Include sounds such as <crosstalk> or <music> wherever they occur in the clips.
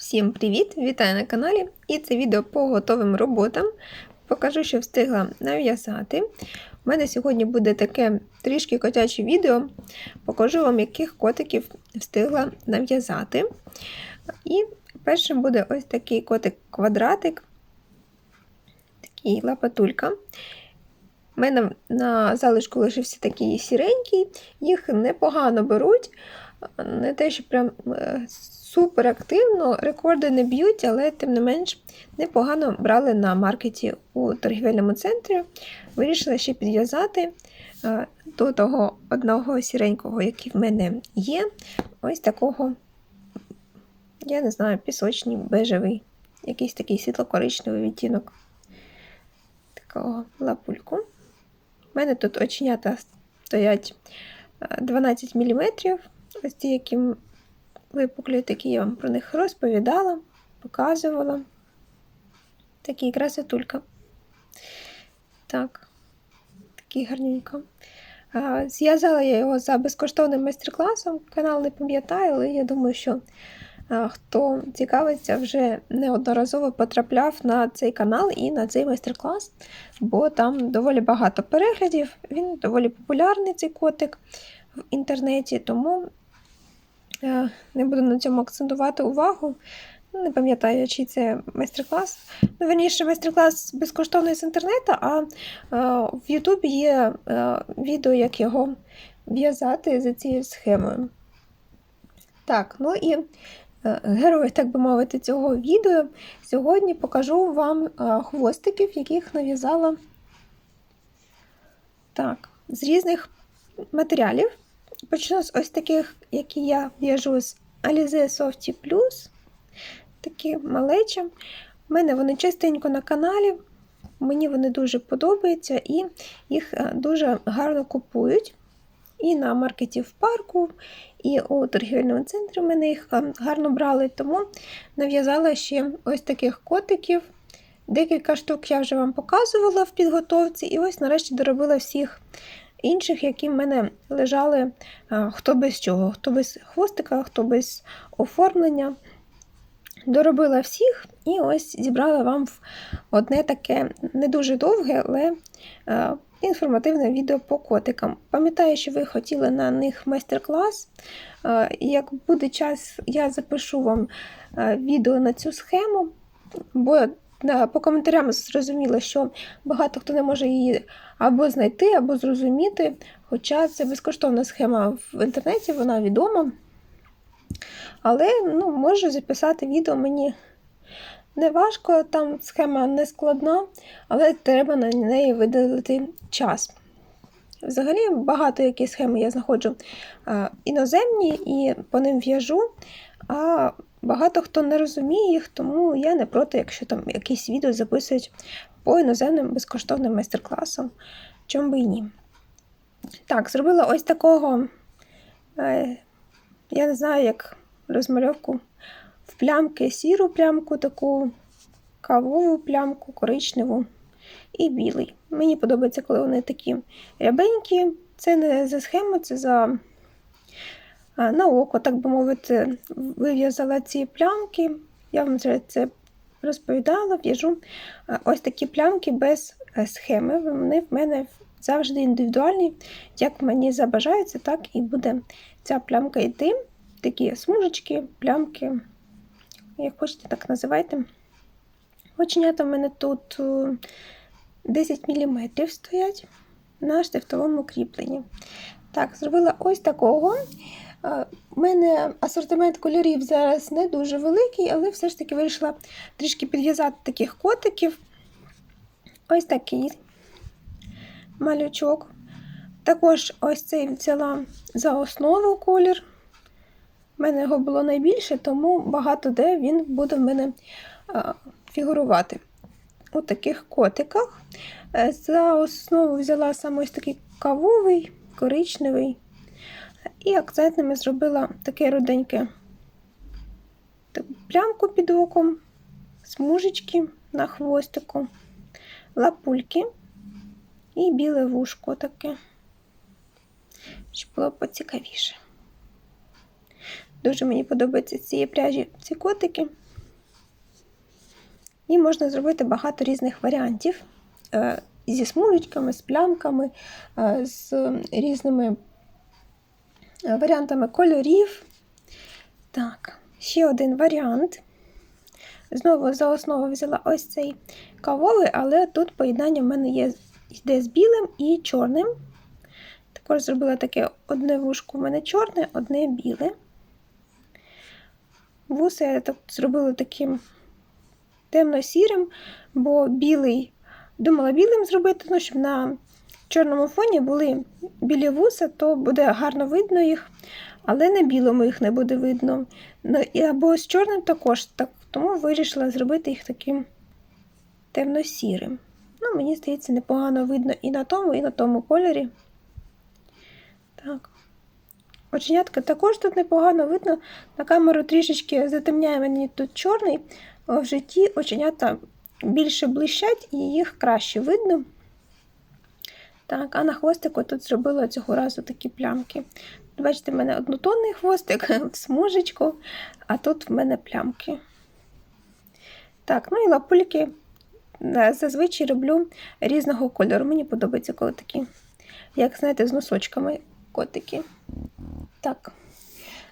Всім привіт! Вітаю на каналі! І це відео по готовим роботам. Покажу, що встигла нав'язати. У мене сьогодні буде таке трішки котяче відео. Покажу вам, яких котиків встигла нав'язати. І першим буде ось такий котик-квадратик, такий лапатулька. У мене на залишку лишився такий сіренький, їх непогано беруть. Не те, що прям е, супер активно, рекорди не б'ють, але тим не менш непогано брали на маркеті у торгівельному центрі. Вирішила ще підв'язати е, до того одного сіренького, який в мене є. Ось такого, я не знаю, пісочний, бежевий, якийсь такий світло-коричневий відтінок такого лапульку. У мене тут оченята стоять 12 мм. Ось ті, які випуклі, такі я вам про них розповідала, показувала. Такі красотулька. Так, такий гарненько. Зв'язала я його за безкоштовним майстер-класом. Канал не пам'ятаю, але я думаю, що хто цікавиться, вже неодноразово потрапляв на цей канал і на цей майстер-клас, бо там доволі багато переглядів. Він доволі популярний, цей котик в інтернеті, тому не буду на цьому акцентувати увагу. Не пам'ятаю, чий це майстер-клас. Ну, Верніше, майстер-клас безкоштовний з інтернету, а, а в Ютубі є відео, як його в'язати за цією схемою. Так, ну і герой, так би мовити, цього відео. Сьогодні покажу вам хвостиків, яких нав'язала так, з різних матеріалів. Почну з ось таких, які я в'яжу з Alize Softy Plus. Такі малечі. У мене вони частенько на каналі. Мені вони дуже подобаються і їх е, дуже гарно купують. І на маркеті в парку, і у торгівельному центрі мене їх е, гарно брали, тому нав'язала ще ось таких котиків. Декілька штук я вже вам показувала в підготовці, і ось нарешті доробила всіх інших, які в мене лежали хто без чого, хто без хвостика, хто без оформлення. Доробила всіх і ось зібрала вам одне таке не дуже довге, але інформативне відео по котикам. Пам'ятаю, що ви хотіли на них майстер-клас. Як буде час, я запишу вам відео на цю схему, бо по коментарям зрозуміло, що багато хто не може її або знайти, або зрозуміти. Хоча це безкоштовна схема в інтернеті, вона відома. Але ну, можу записати відео мені не важко, там схема не складна, але треба на неї виділити час. Взагалі, багато які схеми я знаходжу іноземні і по ним в'яжу. А Багато хто не розуміє їх, тому я не проти, якщо там якісь відео записують по іноземним безкоштовним майстер-класам, чому би і ні. Так, зробила ось такого, е, я не знаю, як розмальовку в плямки, сіру плямку, таку кавову плямку, коричневу і білий. Мені подобається, коли вони такі рябенькі. Це не за схему, це за на око, так би мовити, вив'язала ці плямки. Я вам вже це розповідала, в'яжу ось такі плямки без е, схеми. Вони в мене завжди індивідуальні. Як мені забажається, так і буде ця плямка йти. Такі смужечки, плямки, як хочете, так називайте. Оченята в мене тут 10 е, мм стоять на штифтовому кріпленні. Так, зробила ось такого. У мене асортимент кольорів зараз не дуже великий, але все ж таки вирішила трішки підв'язати таких котиків. Ось такий малючок. Також ось цей взяла за основу колір. У мене його було найбільше, тому багато де він буде в мене фігурувати. У таких котиках. Е, за основу взяла саме ось такий кавовий, коричневий. І акцентними зробила таке руденьке плямку під оком, смужечки на хвостику, лапульки і біле вушко таке, щоб було поцікавіше. Дуже мені подобаються ці пряжі ці котики. І можна зробити багато різних варіантів е, зі смужечками, з плямками, е, з різними варіантами кольорів. Так, ще один варіант. Знову за основу взяла ось цей кавовий, але тут поєднання в мене є йде з білим і чорним. Також зробила таке одне вушко в мене чорне, одне біле. Вуса я так зробила таким темно-сірим, бо білий, думала білим зробити, ну, щоб на чорному фоні були білі вуса, то буде гарно видно їх, але на білому їх не буде видно. Ну, Або з чорним також, так, тому вирішила зробити їх таким темно-сірим. Ну, Мені здається, непогано видно і на тому, і на тому кольорі. Так. Оченятка також тут непогано видно. На камеру трішечки затемняє мені тут чорний, в житті оченята більше блищать і їх краще видно. Так, а на хвостику тут зробила цього разу такі плямки. Бачите, в мене однотонний хвостик <laughs> в смужечку, а тут в мене плямки. Так, ну і лапульки е, зазвичай роблю різного кольору. Мені подобається, коли такі, як знаєте, з носочками котики. Так.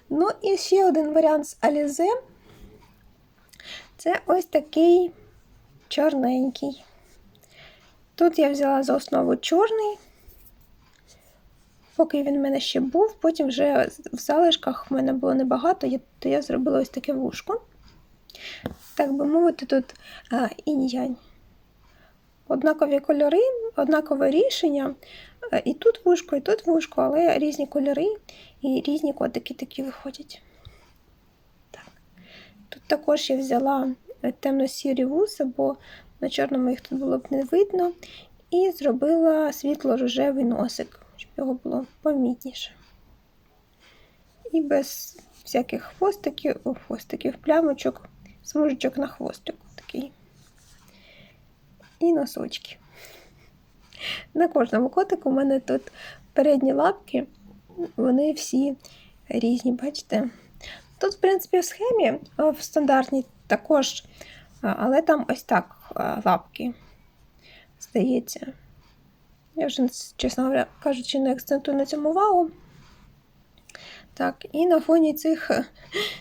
Ну і ще один варіант з Alize. Це ось такий чорненький. Тут я взяла за основу чорний, поки він в мене ще був, потім вже в залишках в мене було небагато, то я зробила ось таке вушко. Так би мовити, тут інь-янь. Однакові кольори, однакове рішення. І тут вушко, і тут вушко, але різні кольори і різні котики такі виходять. Так. Тут також я взяла темно-сірі вуса, бо на чорному їх тут було б не видно. І зробила світло-рожевий носик, щоб його було помітніше. І без всяких хвостиків, о, хвостиків, плямочок, смужечок на хвостику такий. І носочки. На кожному котику у мене тут передні лапки, вони всі різні, бачите? Тут, в принципі, в схемі, в стандартній також, але там ось так лапки, здається. Я вже, чесно кажучи, не акцентую на цьому увагу. Так, і на фоні цих,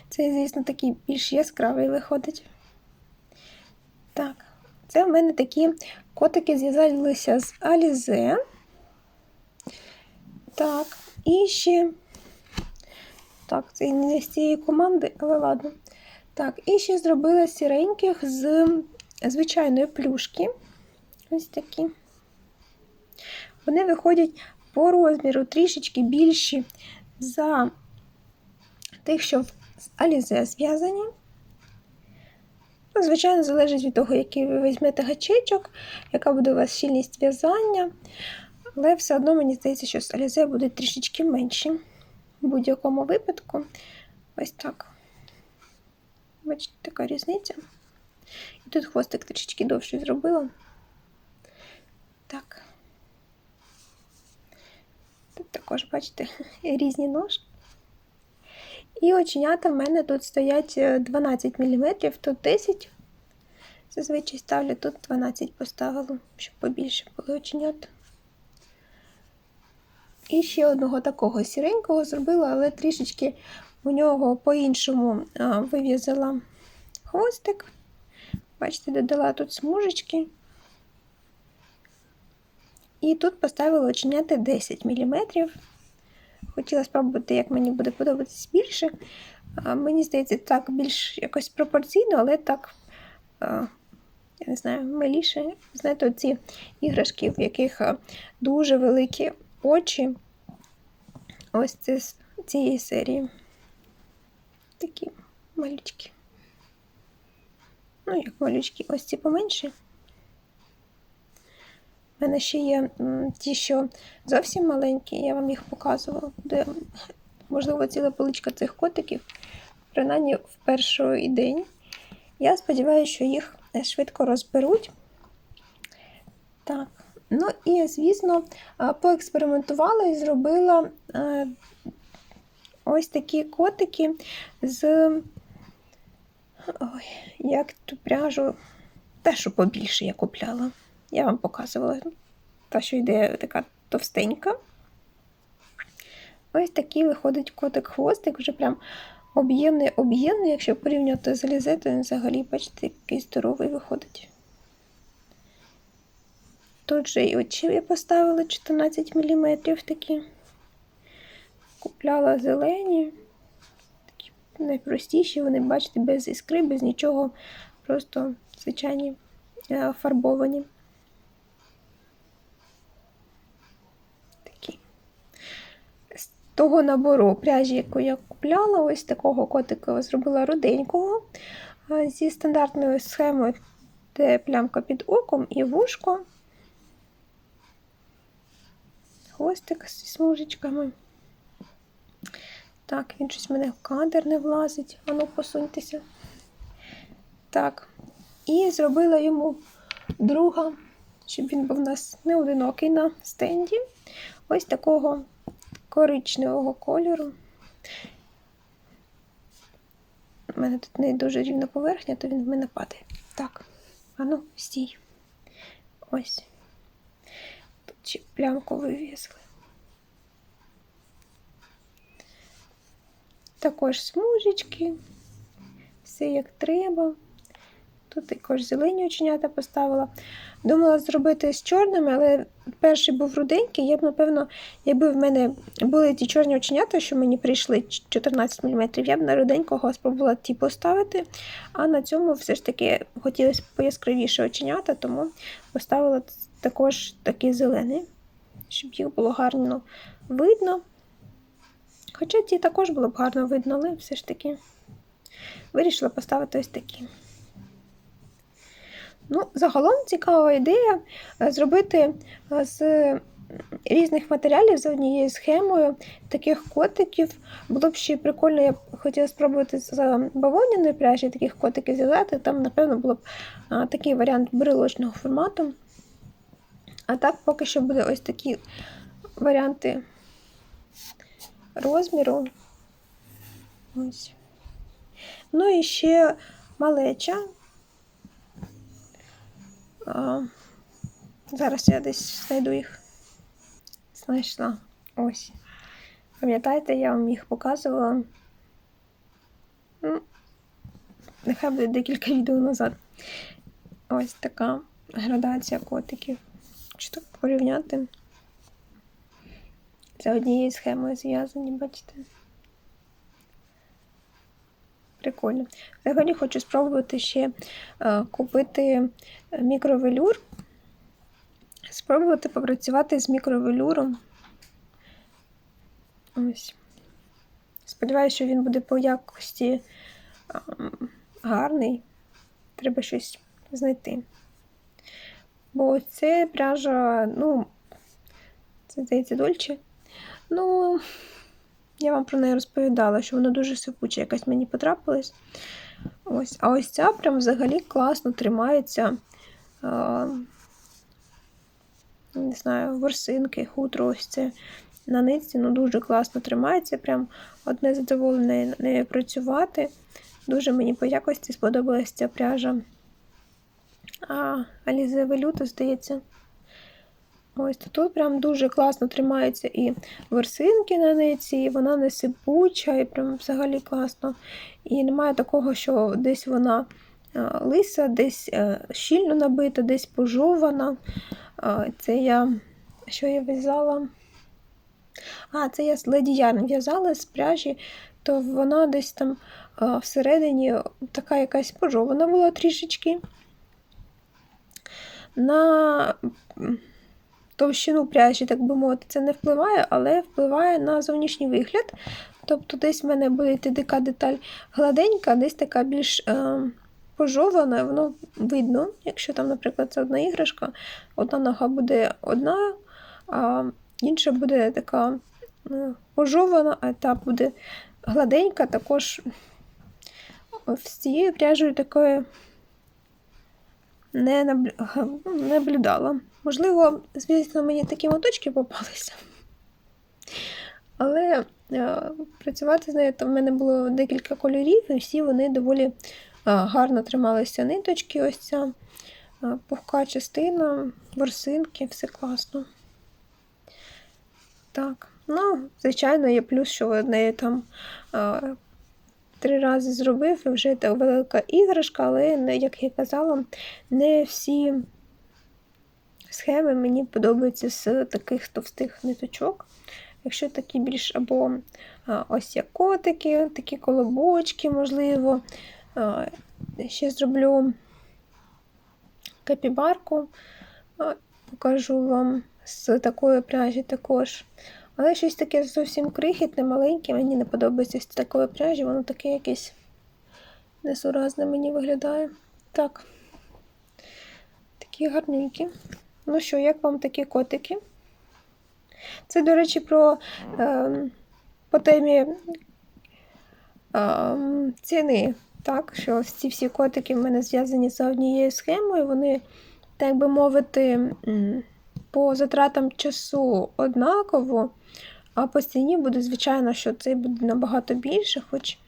цей, звісно, такий більш яскравий виходить. Так, це в мене такі котики зв'язалися з Алізе. Так, і ще. Так, це не з цієї команди, але ладно. Так, і ще зробила сіреньких з звичайної плюшки. Ось такі. Вони виходять по розміру трішечки більші за тих, що з Алізе зв'язані. Ну, звичайно, залежить від того, який ви візьмете гачечок, яка буде у вас щільність в'язання. Але все одно мені здається, що з Алізе буде трішечки менші. В будь-якому випадку. Ось так. Бачите, така різниця. І тут хвостик трішечки довший зробила. Так. Тут також, бачите, <laughs> різні ножки. І оченята в мене тут стоять 12 мм, тут 10 Зазвичай ставлю тут 12 поставила, щоб побільше були оченята. І ще одного такого сіренького зробила, але трішечки у нього по-іншому вив'язала хвостик. Бачите, додала тут смужечки. І тут поставила оченята 10 мм. Хотіла спробувати, як мені буде подобатись більше. Мені здається, так більш якось пропорційно, але так, я не знаю, миліше. Знаєте, ці іграшки, в яких дуже великі очі. Ось це з цієї серії. Такі малючки. Ну, як малючки, ось ці поменші. У мене ще є ті, що зовсім маленькі, я вам їх показувала, де, можливо, ціла поличка цих котиків, принаймні в перший день. Я сподіваюся, що їх швидко розберуть. Так, ну і, звісно, поекспериментувала і зробила ось такі котики з. Ой, як ту пряжу Та, що побільше я купляла. Я вам показувала. Та, що йде така товстенька. Ось такий виходить котик-хвостик, вже прям об'ємний об'ємний. Якщо порівняти з Алізе, то він взагалі, бачите, який здоровий виходить. Тут же і очі я поставила 14 мм такі. Купляла зелені. Найпростіші, вони, бачите, без іскри, без нічого. Просто звичайні е, фарбовані. Такі. З того набору пряжі, яку я купляла, ось такого котика зробила руденького. е, Зі стандартною схемою, де плямка під оком і вушко. Хвостик зі смужечками. Так, він щось в мене в кадр не влазить. Ану, посуньтеся. Так. І зробила йому друга, щоб він був у нас не одинокий на стенді. Ось такого коричневого кольору. У мене тут не дуже рівна поверхня, то він в мене падає. Так, ану, стій. Ось. Тут ще плямку вивізли. Також смужечки, все як треба. Тут також зелені оченята поставила. Думала зробити з чорними, але перший був руденький. Я б, напевно, якби в мене були ті чорні оченята, що мені прийшли 14 мм, я б на руденького спробувала ті поставити. А на цьому все ж таки хотілося пояскравіше оченята, тому поставила також такі зелені, щоб їх було гарно видно. Хоча ті також було б гарно видно, але все ж таки вирішила поставити ось такі. Ну, загалом цікава ідея е, зробити е, з різних матеріалів за однією схемою таких котиків. Було б ще прикольно, я б хотіла спробувати з бавовняної пряжі таких котиків зв'язати. Там, напевно, було б такий варіант брелочного формату. А так, поки що буде ось такі варіанти розміру. Ось. Ну і ще малеча. А, зараз я десь знайду їх. Знайшла. Ось. Пам'ятаєте, я вам їх показувала. Ну, нехай буде декілька відео назад. Ось така градація котиків. Чи так порівняти? За однією схемою зв'язані, бачите? Прикольно. Взагалі хочу спробувати ще е, купити мікровелюр. Спробувати попрацювати з мікровелюром. Ось. Сподіваюся, що він буде по якості е, гарний. Треба щось знайти. Бо це пряжа, ну, це здається дольче. Ну, я вам про неї розповідала, що вона дуже сипуча, якась мені потрапилась. Ось. А ось ця прям взагалі класно тримається. А, не знаю, ворсинки, хутро, ось це на нитці, ну дуже класно тримається. Прям одне задоволене нею працювати. Дуже мені по якості сподобалася ця пряжа. А Алізе Велюта, здається. Ось тут прям дуже класно тримаються і ворсинки на ниці, і вона не сипуча, і прям взагалі класно. І немає такого, що десь вона лиса, десь щільно набита, десь пожована. Це я що я в'язала? А, це я з Леді Ярн в'язала з пряжі, то вона десь там всередині така якась пожована була трішечки. На товщину пряжі, так би мовити, це не впливає, але впливає на зовнішній вигляд. Тобто, десь в мене буде йти така деталь гладенька, десь така більш е, пожована, воно видно. Якщо там, наприклад, це одна іграшка, одна нога буде одна, а інша буде така е, пожована, а та буде гладенька, також з цією пряжею такою не наблюдала. Можливо, звісно, мені такі моточки попалися. Але е, працювати з нею, то в мене було декілька кольорів, і всі вони доволі е, гарно трималися ниточки. Ось ця е, пухка частина, ворсинки, все класно. Так, ну, звичайно, є плюс, що одне там е, три рази зробив, і вже це велика іграшка, але, як я казала, не всі схеми мені подобаються з таких товстих ниточок. Якщо такі більш або ось як котики, такі колобочки, можливо. Ще зроблю капібарку, покажу вам з такої пряжі також. Але щось таке зовсім крихітне, маленьке, мені не подобається з такої пряжі, воно таке якесь несуразне мені виглядає. Так. Такі гарненькі. Ну що, як вам такі котики? Це, до речі, про е, по темі е, ціни. Так, що ці всі котики в мене зв'язані за однією схемою. Вони, так би мовити, по затратам часу однаково, а по ціні буде, звичайно, що це буде набагато більше, хоч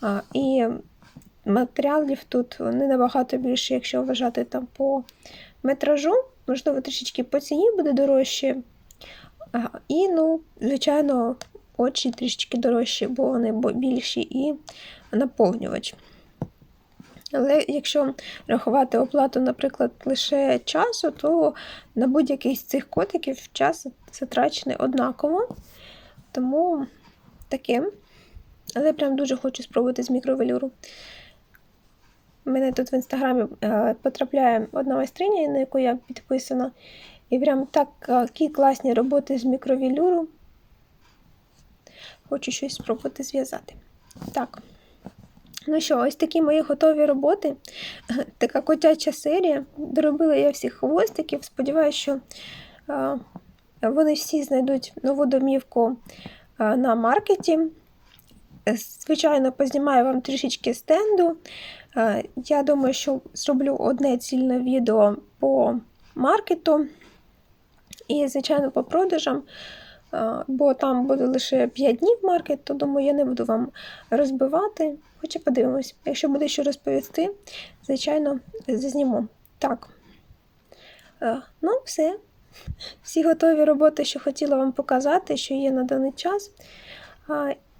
а, і матеріалів тут не набагато більше, якщо вважати там по метражу, можливо, трішечки по ціні буде дорожче. І, ну, звичайно, очі трішечки дорожчі, бо вони більші і наповнювач. Але якщо рахувати оплату, наприклад, лише часу, то на будь-який з цих котиків час затрачений однаково. Тому таке. Але прям дуже хочу спробувати з мікровелюру. Мене тут в інстаграмі е, потрапляє одна майстриня, на яку я підписана. І прям е, такі класні роботи з мікровелюру. Хочу щось спробувати зв'язати. Так. Ну що, ось такі мої готові роботи. <laughs> Така котяча серія. Доробила я всіх хвостиків. Сподіваюся, що е, вони всі знайдуть нову домівку е, на маркеті. Е, Звичайно, познімаю вам трішечки стенду. Е, Я думаю, що зроблю одне цільне відео по маркету і, звичайно, по продажам. Е, Бо там буде лише 5 днів маркет, то думаю, я не буду вам розбивати. Хоча подивимось, якщо буде що розповісти, звичайно, зазніму. Так. Е, Ну, все. Всі готові роботи, що хотіла вам показати, що є на даний час.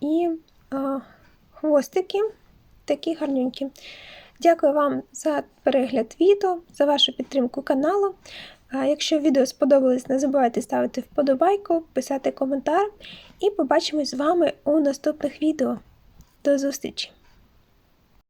І хвостики такі гарненькі. Дякую вам за перегляд відео, за вашу підтримку каналу. Якщо відео сподобалось, не забувайте ставити вподобайку, писати коментар і побачимось з вами у наступних відео. До зустрічі!